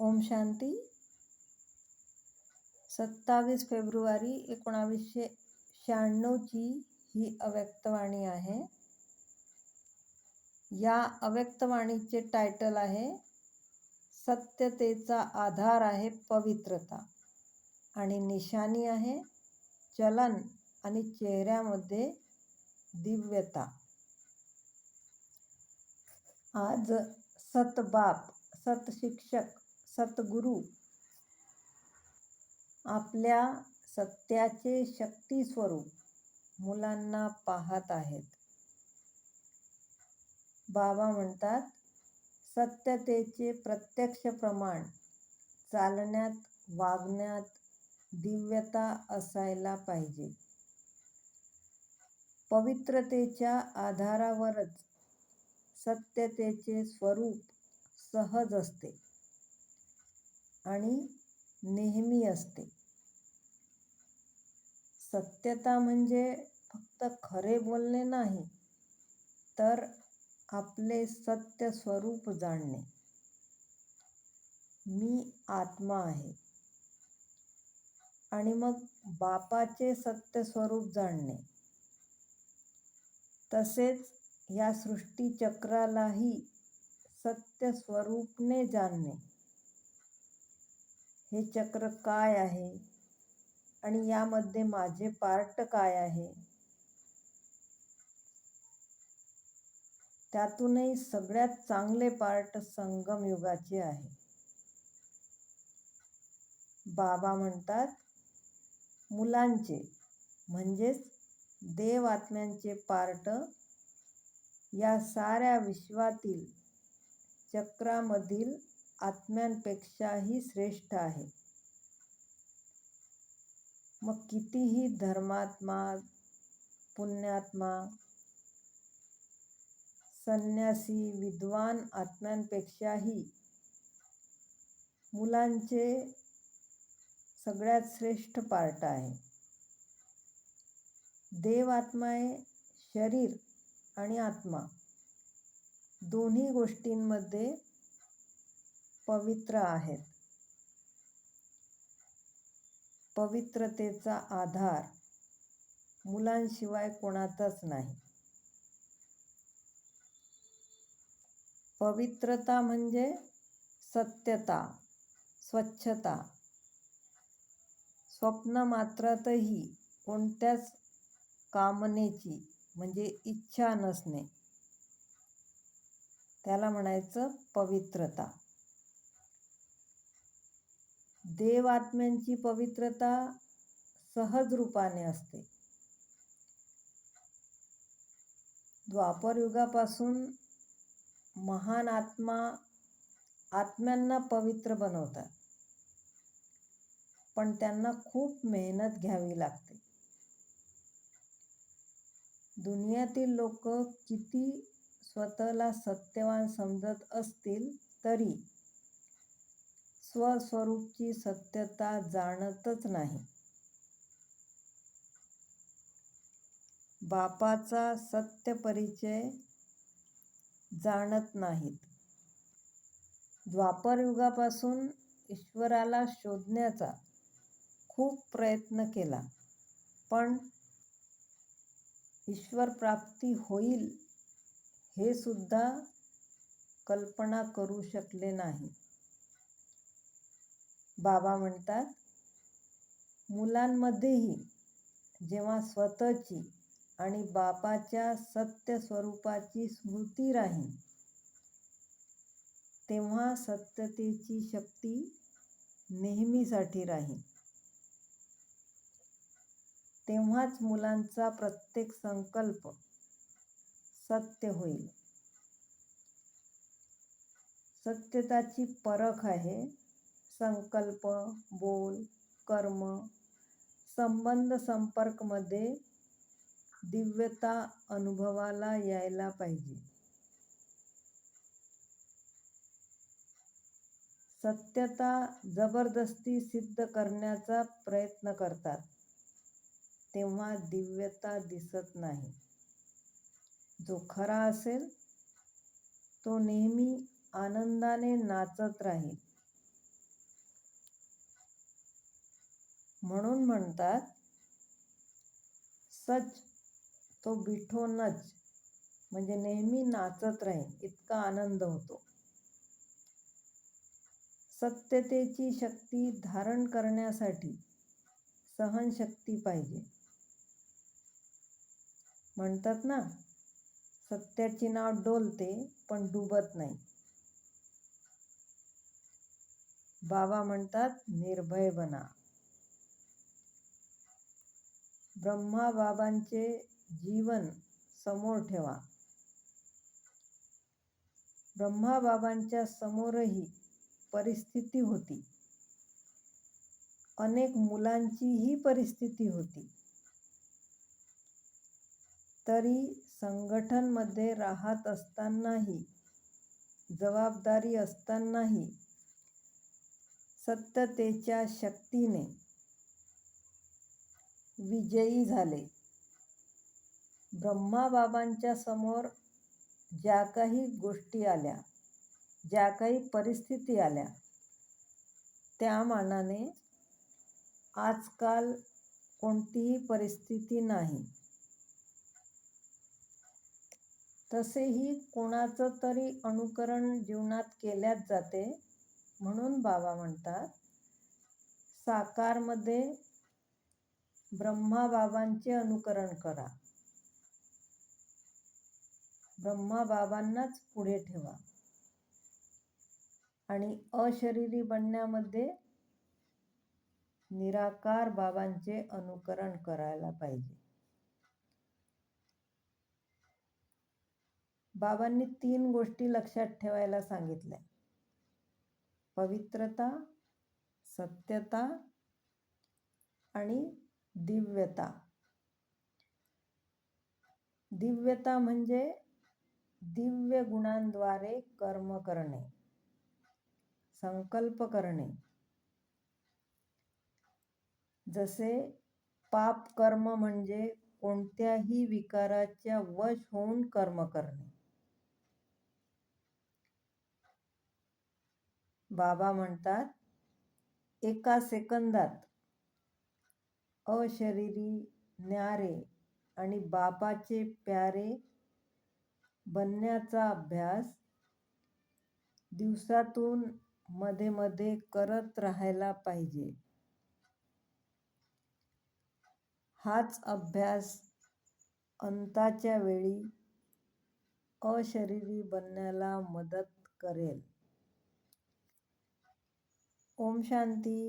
ओम शांती. सत्तावीस फेब्रुवारी एकोणावीसशे शहाण्णवची ही अव्यक्तवाणी आहे. या अव्यक्तवाणीचे टायटल आहे सत्यतेचा आधार आहे पवित्रता आणि निशाणी आहे चलन आणि चेहऱ्यामध्ये दिव्यता. आज सतबाप सतशिक्षक सद्गुरू आपल्या सत्याचे शक्ती स्वरूप मुलांना पाहत आहेत. बाबा म्हणतात सत्यतेचे प्रत्यक्ष प्रमाण चालण्यात वागण्यात दिव्यता असायला पाहिजे. पवित्रतेच्या आधारावरच सत्यतेचे स्वरूप सहज असते. आणि नेहमी असते. सत्यता म्हणजे फक्त खरे बोलणे नाही तर आपले सत्य स्वरूप जाणणे. मी आत्मा आहे. आणि मग बापाचे सत्य स्वरूप जाणणे. तसेच या सृष्टीचक्रालाही सत्य स्वरूपने जाणणे. हे चक्र काय आहे? आणि यामध्ये माझे पार्ट काय आहे? त्यातूनही सगळ्यात चांगले पार्ट संगम युगाचे आहे. बाबा म्हणतात मुलांचे म्हणजेच देव आत्म्यांचे पार्ट या साऱ्या विश्वातील चक्रामधील आत्म्यांपेक्षाही श्रेष्ठ आहे. मग कितीही धर्मात्मा पुण्यात्मा संन्यासी विद्वान आत्म्यांपेक्षाही मुलांचे सगळ्यात श्रेष्ठ पार्ट आहे. देव शरीर आणि आत्मा दोन्ही गोष्टींमध्ये पवित्र आहेत. पवित्रतेचा आधार मुलांशिवाय कोणातच नाही. पवित्रता म्हणजे सत्यता स्वच्छता. स्वप्न मात्रातही कोणत्याच कामनेची म्हणजे इच्छा नसणे. त्याला म्हणायचं पवित्रता. देव आत्म्यांची पवित्रता सहज रूपाने असते. द्वापर युगापासून महान आत्मा आत्म्यांना पवित्र बनवतात. पण त्यांना खूप मेहनत घ्यावी लागते. दुनियातील लोक किती स्वतःला सत्यवान समजत असतील तरी स्वस्वरूपची सत्यता जाणतच नाही. बापाचा सत्य परिचय जाणत नाहीत. द्वापर युगापासून ईश्वराला शोधण्याचा खूप प्रयत्न केला पण ईश्वर प्राप्ती होईल हे सुद्धा कल्पना करू शकले नाही बाबा म्हणतात मुलांमध्येही जेव्हा स्वतःची आणि बापाच्या सत्य स्वरूपाची स्मृती राहील तेव्हा सत्यतेची शक्ती नेहमीसाठी राहील. तेव्हाच मुलांचा प्रत्येक संकल्प सत्य होईल. सत्यताची परख आहे. संकल्प बोल कर्म संबंध संपर्कमध्ये दिव्यता अनुभवाला यायला पाहिजे. सत्यता जबरदस्ती सिद्ध करण्याचा प्रयत्न करतात तेव्हा दिव्यता दिसत नाही. जो खरा असेल तो नेहमी आनंदाने नाचत राहील. म्हणून म्हणतात सच तो बिठो नच म्हणजे नेहमी नाचत राहीन इतका आनंद होतो. सत्यतेची शक्ती धारण करण्यासाठी सहनशक्ती पाहिजे. म्हणतात ना सत्याची नाव डोलते पण डुबत नाही. बाबा म्हणतात निर्भय बना. ब्रह्माबाबांचे जीवन समोर ठेवा. ब्रह्माबाबांच्या समोरही परिस्थिती होती. अनेक मुलांचीही परिस्थिती होती. तरी संघटनमध्ये राहत असतानाही जबाबदारी असतानाही सत्यतेच्या शक्तीने विजयी झाले. ब्रह्माबाबांच्या समोर ज्या काही गोष्टी आल्या ज्या काही परिस्थिती आल्या त्या मानाने आजकाल कोणतीही परिस्थिती नाही. तसेही कोणाचं तरी अनुकरण जीवनात केल्याच जाते म्हणून बाबा म्हणतात साकारमध्ये ब्रह्मा बाबांचे अनुकरण करा. ब्रह्मा बाबांनाच पुढे ठेवा. आणि अशरीरी बनण्यामध्ये निराकार बाबांचे अनुकरण करायला पाहिजे. बाबांनी तीन गोष्टी लक्षात ठेवायला सांगितल्या. पवित्रता सत्यता आणि दिव्यता. दिव्यता म्हणजे दिव्य गुणांद्वारे कर्म करणे संकल्प करणे. जसे पाप कर्म म्हणजे कोणत्याही विकाराच्या वश होऊन कर्म करणे. बाबा म्हणतात एका सेकंदात अशरीरी न्यारे आणि बापाचे प्यारे बनण्याचा अभ्यास दिवसातून मध्ये मध्ये करत राहायला पाहिजे. हाच अभ्यास अंताच्या वेळी अशरीरी बनण्याला मदत करेल. ओम शांती.